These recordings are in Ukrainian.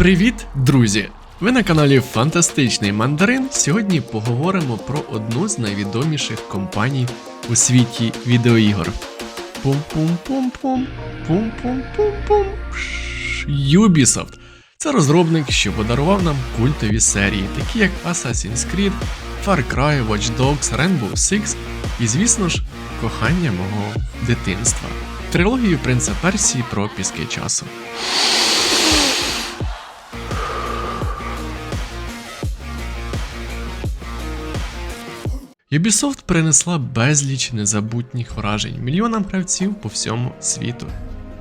Привіт, друзі! Ви на каналі Фантастичний Мандарин. Сьогодні поговоримо про одну з найвідоміших компаній у світі відеоігор. Пум-пум-пум-пум, пум-пум-пум-пум. Ubisoft. Це розробник, що подарував нам культові серії, такі як Assassin's Creed, Far Cry, Watch Dogs, Rainbow Six і, звісно ж, кохання мого дитинства. Трилогію Принца Персії про піски часу. Ubisoft принесла безліч незабутніх вражень мільйонам гравців по всьому світу.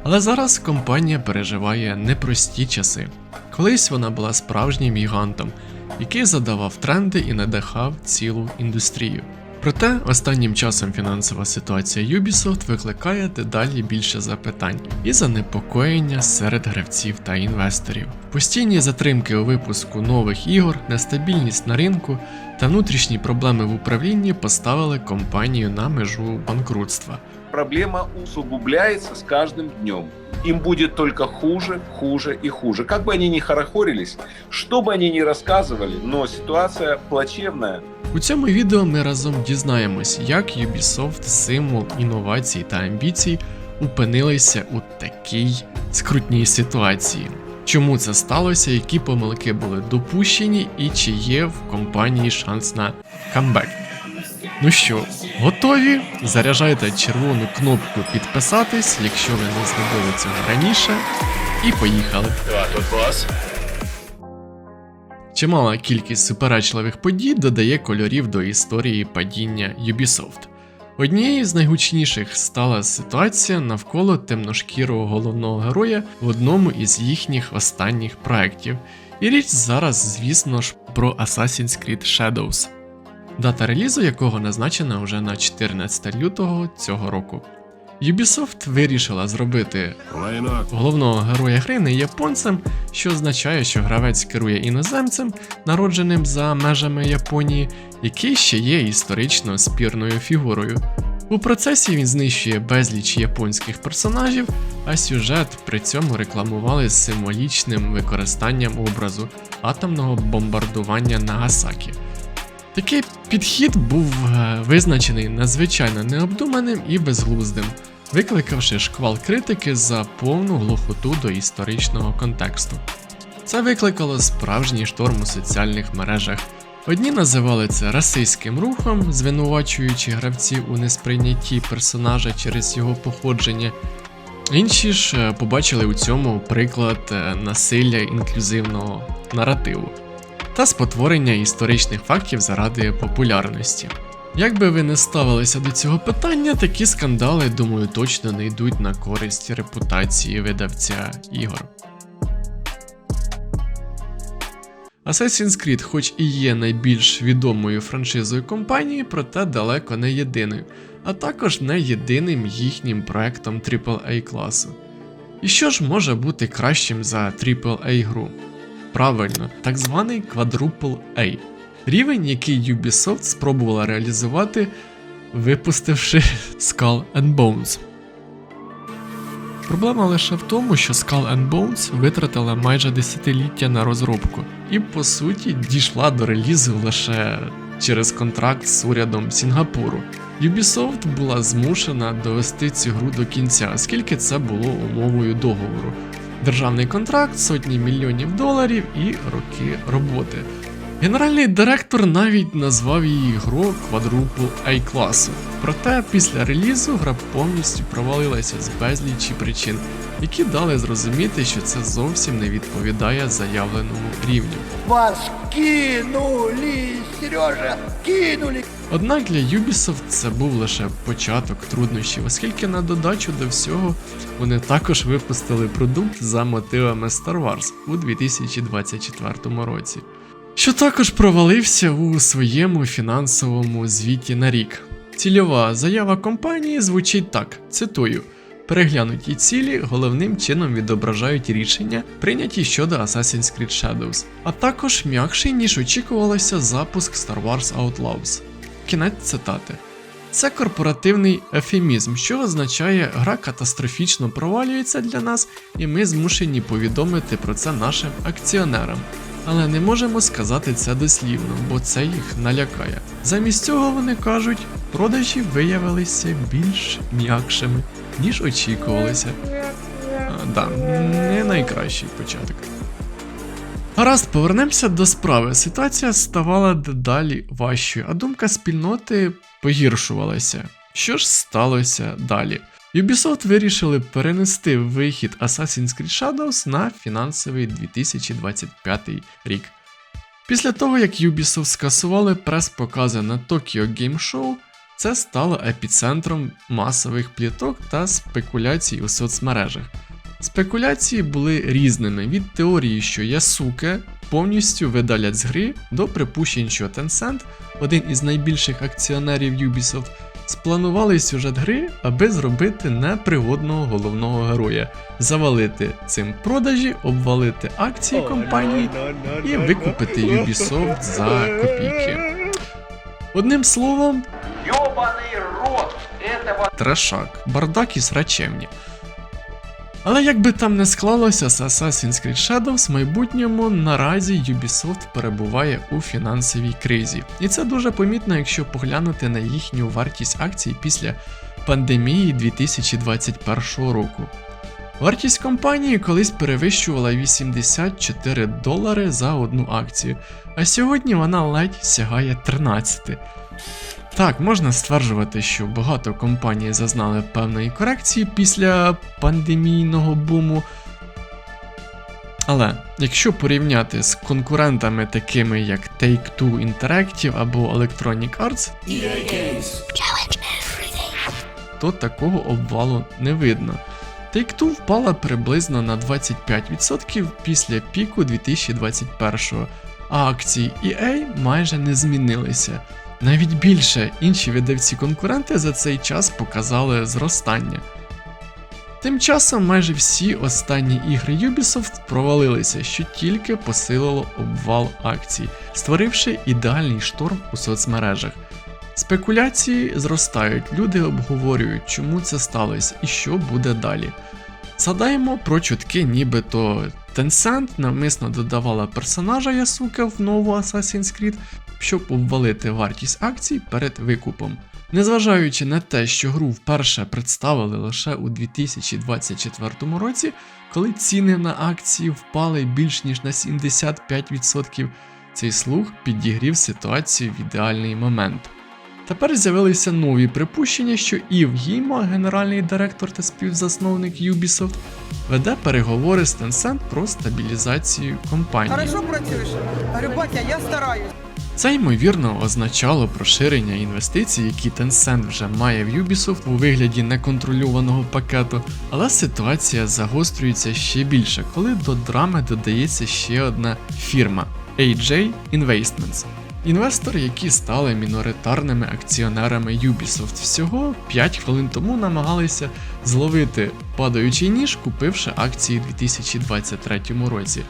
Але зараз компанія переживає непрості часи. Колись вона була справжнім гігантом, який задавав тренди і надихав цілу індустрію. Проте останнім часом фінансова ситуація Ubisoft викликає дедалі більше запитань і занепокоєння серед гравців та інвесторів. Постійні затримки у випуску нових ігор, нестабільність на ринку та внутрішні проблеми в управлінні поставили компанію на межу банкрутства проблема усугубляется с каждым днем. Им будет только хуже, хуже и хуже. Как бы они ни хорохорились, что бы они ни рассказывали, но ситуация плачевная. У цьому відео ми разом дізнаємось, як Ubisoft, символ інновацій та амбіцій, опинилися у такій скрутній ситуації. Чому це сталося, які помилки були допущені, і чи є в компанії шанс на камбек. Ну що, готові? Заряджайте червону кнопку підписатись, якщо ви не зробили цього раніше. І поїхали. Чимала кількість суперечливих подій додає кольорів до історії падіння Ubisoft. Однією з найгучніших стала ситуація навколо темношкірого головного героя в одному із їхніх останніх проєктів. І річ зараз, звісно ж, про Assassin's Creed Shadows, дата релізу якого назначена вже на 14 лютого цього року. Ubisoft вирішила зробити головного героя гри не японцем, що означає, що гравець керує іноземцем, народженим за межами Японії, який ще є історично спірною фігурою. У процесі він знищує безліч японських персонажів, а сюжет при цьому рекламували з символічним використанням образу атомного бомбардування Нагасакі. Такий підхід був е, визначений надзвичайно необдуманим і безглуздим, викликавши шквал критики за повну глухоту до історичного контексту. Це викликало справжній шторм у соціальних мережах. Одні називали це расистським рухом, звинувачуючи гравців у несприйнятті персонажа через його походження. Інші ж е, побачили у цьому приклад е, насилля інклюзивного наративу та спотворення історичних фактів заради популярності. Як би ви не ставилися до цього питання, такі скандали, думаю, точно не йдуть на користь репутації видавця ігор. Assassin's Creed, хоч і є найбільш відомою франшизою компанії, проте далеко не єдиною, а також не єдиним їхнім проектом AAA класу. І що ж може бути кращим за AAA гру? Правильно, так званий Quadruple A. Рівень, який Ubisoft спробувала реалізувати, випустивши Skull and Bones. Проблема лише в тому, що Skull and Bones витратила майже десятиліття на розробку і, по суті, дійшла до релізу лише через контракт з урядом Сінгапуру. Ubisoft була змушена довести цю гру до кінця, оскільки це було умовою договору. Державний контракт, сотні мільйонів доларів і роки роботи. Генеральний директор навіть назвав її гру квадрупл A класу. Проте після релізу гра повністю провалилася з безлічі причин, які дали зрозуміти, що це зовсім не відповідає заявленому рівню. Вас кинули, Сережа, кинули. Однак для Ubisoft це був лише початок труднощів, оскільки на додачу до всього вони також випустили продукт за мотивами Star Wars у 2024 році, що також провалився у своєму фінансовому звіті на рік. Цільова заява компанії звучить так: цитую. Переглянуті цілі головним чином відображають рішення, прийняті щодо Assassin's Creed Shadows, а також м'якший, ніж очікувалося запуск Star Wars Outlaws. Кінець цитати. Це корпоративний ефемізм, що означає, гра катастрофічно провалюється для нас, і ми змушені повідомити про це нашим акціонерам. Але не можемо сказати це дослівно, бо це їх налякає. Замість цього вони кажуть, продажі виявилися більш м'якшими, ніж очікувалося. А, да, не найкращий початок. Гаразд, повернемося до справи. Ситуація ставала дедалі важчою, а думка спільноти погіршувалася. Що ж сталося далі? Ubisoft вирішили перенести вихід Assassin's Creed Shadows на фінансовий 2025 рік. Після того, як Ubisoft скасували прес-покази на Tokyo Game Show, це стало епіцентром масових пліток та спекуляцій у соцмережах. Спекуляції були різними від теорії, що Ясуке повністю видалять з гри до припущень, що Tencent, один із найбільших акціонерів Ubisoft, спланували сюжет гри, аби зробити непригодного головного героя, завалити цим продажі, обвалити акції компанії і викупити Ubisoft за копійки. Одним словом, Ёбаный рот этого трешак, бардак і срачевні. Але як би там не склалося з Assassin's Creed Shadows, в майбутньому наразі Ubisoft перебуває у фінансовій кризі. І це дуже помітно, якщо поглянути на їхню вартість акцій після пандемії 2021 року. Вартість компанії колись перевищувала 84 долари за одну акцію, а сьогодні вона ледь сягає 13. Так, можна стверджувати, що багато компаній зазнали певної корекції після пандемійного буму. Але якщо порівняти з конкурентами, такими як Take-Two Interactive або Electronic Arts, то такого обвалу не видно. Take-Two впала приблизно на 25% після піку 2021, а акції EA майже не змінилися. Навіть більше інші видавці-конкуренти за цей час показали зростання. Тим часом майже всі останні ігри Ubisoft провалилися, що тільки посилило обвал акцій, створивши ідеальний шторм у соцмережах. Спекуляції зростають, люди обговорюють, чому це сталося і що буде далі. Згадаємо про чутки, нібито Tencent навмисно додавала персонажа Ясука в нову Assassin's Creed, щоб обвалити вартість акцій перед викупом. Незважаючи на те, що гру вперше представили лише у 2024 році, коли ціни на акції впали більш ніж на 75%, цей слух підігрів ситуацію в ідеальний момент. Тепер з'явилися нові припущення, що Ів Гімо, генеральний директор та співзасновник Ubisoft, веде переговори з Tencent про стабілізацію компанії. Хорошо працюєш? Говорю, я стараюсь. Це ймовірно означало поширення інвестицій, які Tencent вже має в Ubisoft у вигляді неконтрольованого пакету, але ситуація загострюється ще більше, коли до драми додається ще одна фірма AJ Investments. Інвестори, які стали міноритарними акціонерами Ubisoft, всього 5 хвилин тому намагалися зловити падаючий ніж, купивши акції у 2023 році.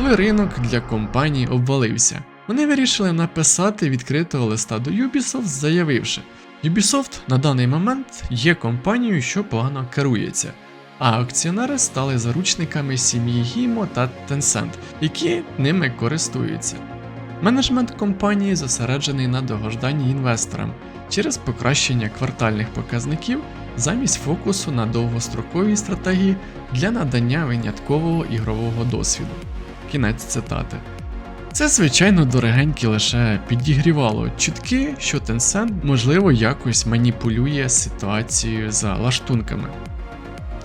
Коли ринок для компаній обвалився, вони вирішили написати відкритого листа до Ubisoft, заявивши: Ubisoft на даний момент є компанією, що погано керується, а акціонери стали заручниками сім'ї Гімо та Tencent, які ними користуються. Менеджмент компанії зосереджений на догоджанні інвесторам через покращення квартальних показників замість фокусу на довгостроковій стратегії для надання виняткового ігрового досвіду. Кінець цитати. Це, звичайно, дорогеньке лише підігрівало чутки, що Tencent, можливо, якось маніпулює ситуацією за лаштунками.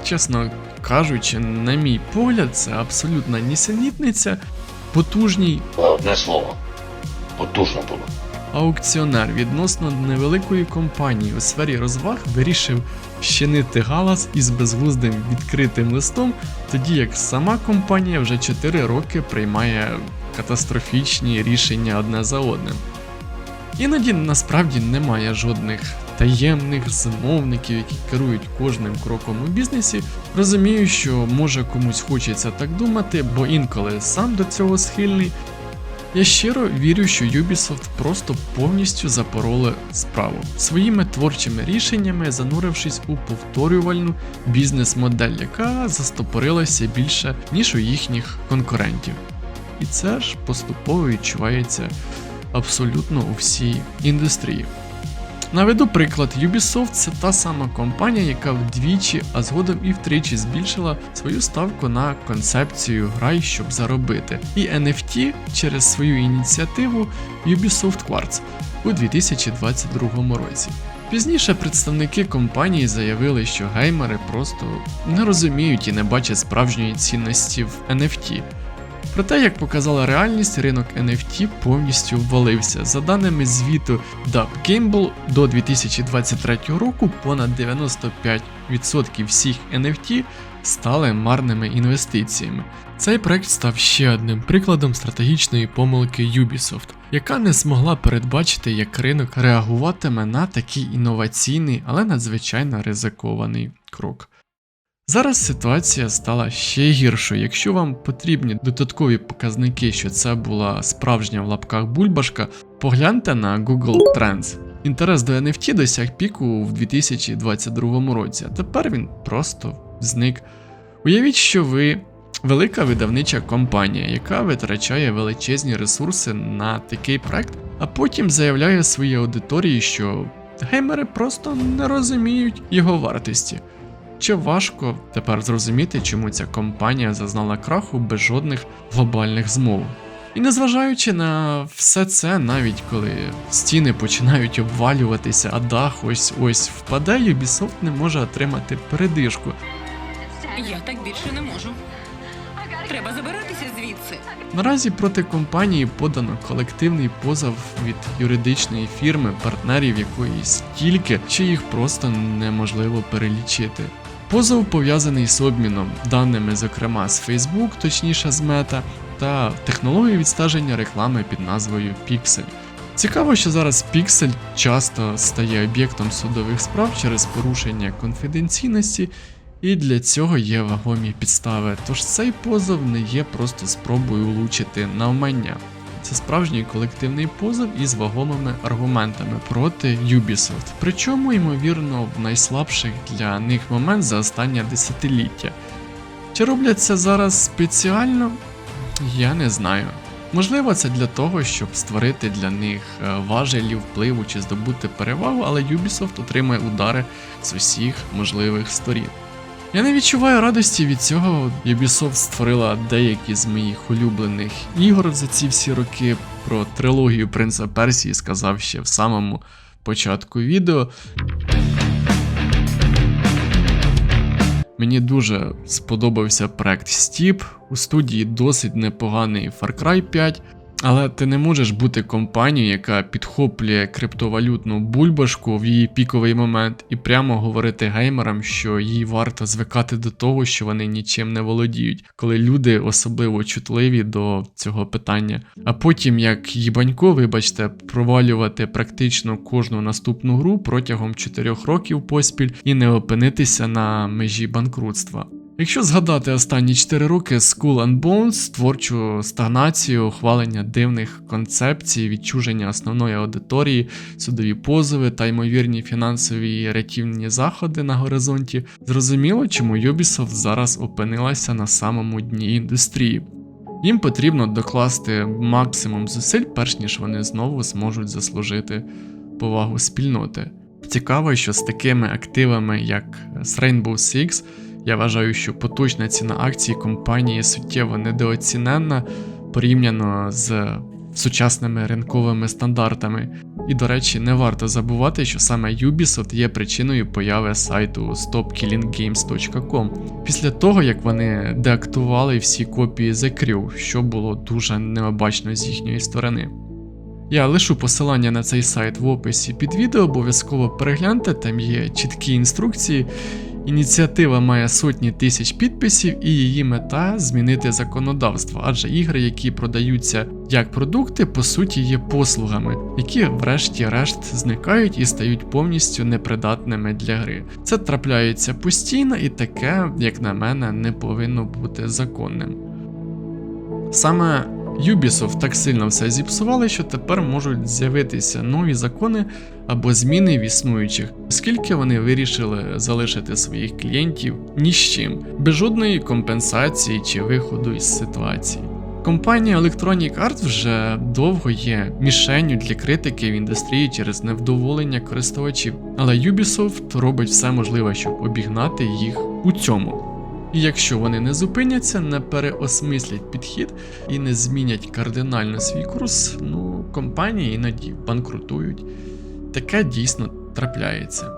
Чесно кажучи, на мій погляд, це абсолютна нісенітниця, потужній Одне слово. Потужно було. аукціонер відносно невеликої компанії у сфері розваг вирішив щинити галас із безглуздим відкритим листом, тоді як сама компанія вже 4 роки приймає катастрофічні рішення одне за одним. Іноді насправді немає жодних таємних замовників, які керують кожним кроком у бізнесі. Розумію, що може комусь хочеться так думати, бо інколи сам до цього схильний, Я щиро вірю, що Ubisoft просто повністю запороли справу своїми творчими рішеннями, занурившись у повторювальну бізнес-модель, яка застопорилася більше, ніж у їхніх конкурентів. І це ж поступово відчувається абсолютно у всій індустрії. Наведу приклад, Ubisoft це та сама компанія, яка вдвічі, а згодом і втричі збільшила свою ставку на концепцію грай, щоб заробити, і NFT через свою ініціативу Ubisoft Quartz у 2022 році. Пізніше представники компанії заявили, що геймери просто не розуміють і не бачать справжньої цінності в NFT. Проте, як показала реальність, ринок NFT повністю ввалився. За даними звіту Dub Gamble, до 2023 року понад 95% всіх NFT стали марними інвестиціями. Цей проект став ще одним прикладом стратегічної помилки Ubisoft, яка не змогла передбачити, як ринок реагуватиме на такий інноваційний, але надзвичайно ризикований крок. Зараз ситуація стала ще гіршою. Якщо вам потрібні додаткові показники, що це була справжня в лапках бульбашка, погляньте на Google Trends. Інтерес до NFT досяг піку в 2022 році, а тепер він просто зник. Уявіть, що ви велика видавнича компанія, яка витрачає величезні ресурси на такий проект, а потім заявляє своїй аудиторії, що геймери просто не розуміють його вартості. Чи важко тепер зрозуміти, чому ця компанія зазнала краху без жодних глобальних змов? І незважаючи на все це, навіть коли стіни починають обвалюватися, а дах ось ось впаде, Ubisoft не може отримати передишку. Я так більше не можу. Треба забиратися звідси. Наразі проти компанії подано колективний позов від юридичної фірми, партнерів якої стільки, що їх просто неможливо перелічити. Позов пов'язаний з обміном даними, зокрема з Facebook, точніше з Meta, та технологією відстеження реклами під назвою Pixel. Цікаво, що зараз Pixel часто стає об'єктом судових справ через порушення конфіденційності, і для цього є вагомі підстави. Тож цей позов не є просто спробою влучити навмання. Це справжній колективний позов із вагомими аргументами проти Ubisoft, причому, ймовірно, в найслабших для них момент за останнє десятиліття. Чи роблять це зараз спеціально? Я не знаю. Можливо, це для того, щоб створити для них е, важелі впливу чи здобути перевагу, але Ubisoft отримає удари з усіх можливих сторін. Я не відчуваю радості від цього. Ubisoft створила деякі з моїх улюблених ігор за ці всі роки. Про трилогію Принца Персії сказав ще в самому початку відео. Мені дуже сподобався проект Steep. У студії досить непоганий Far Cry 5. Але ти не можеш бути компанією, яка підхоплює криптовалютну бульбашку в її піковий момент, і прямо говорити геймерам, що їй варто звикати до того, що вони нічим не володіють, коли люди особливо чутливі до цього питання. А потім, як їбанько, вибачте, провалювати практично кожну наступну гру протягом 4 років поспіль і не опинитися на межі банкрутства. Якщо згадати останні 4 роки School and Bones, творчу стагнацію, ухвалення дивних концепцій, відчуження основної аудиторії, судові позови та ймовірні фінансові рятівні заходи на горизонті, зрозуміло, чому Ubisoft зараз опинилася на самому дні індустрії. Їм потрібно докласти максимум зусиль, перш ніж вони знову зможуть заслужити повагу спільноти. Цікаво, що з такими активами, як з Rainbow Six, я вважаю, що поточна ціна акції компанії суттєво недооціненна порівняно з сучасними ринковими стандартами. І, до речі, не варто забувати, що саме Ubisoft є причиною появи сайту stopkillinggames.com після того, як вони деактували всі копії The Crew, що було дуже необачно з їхньої сторони. Я лишу посилання на цей сайт в описі під відео, обов'язково перегляньте, там є чіткі інструкції. Ініціатива має сотні тисяч підписів, і її мета змінити законодавство, адже ігри, які продаються як продукти, по суті є послугами, які врешті-решт зникають і стають повністю непридатними для гри. Це трапляється постійно, і таке, як на мене, не повинно бути законним. Саме Ubisoft так сильно все зіпсували, що тепер можуть з'явитися нові закони або зміни в існуючих, оскільки вони вирішили залишити своїх клієнтів ні з чим, без жодної компенсації чи виходу із ситуації. Компанія Electronic Arts вже довго є мішенню для критики в індустрії через невдоволення користувачів, але Ubisoft робить все можливе, щоб обігнати їх у цьому. І якщо вони не зупиняться, не переосмислять підхід і не змінять кардинально свій курс, ну компанії іноді банкрутують. Таке дійсно трапляється.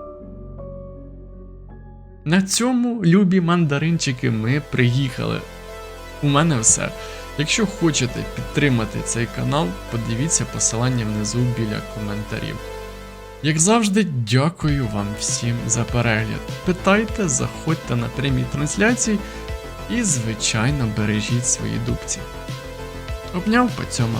На цьому, любі мандаринчики, ми приїхали. У мене все. Якщо хочете підтримати цей канал, подивіться посилання внизу біля коментарів. Як завжди, дякую вам всім за перегляд. Питайте, заходьте на прямі трансляції і, звичайно, бережіть свої дубці. Обняв по цьому.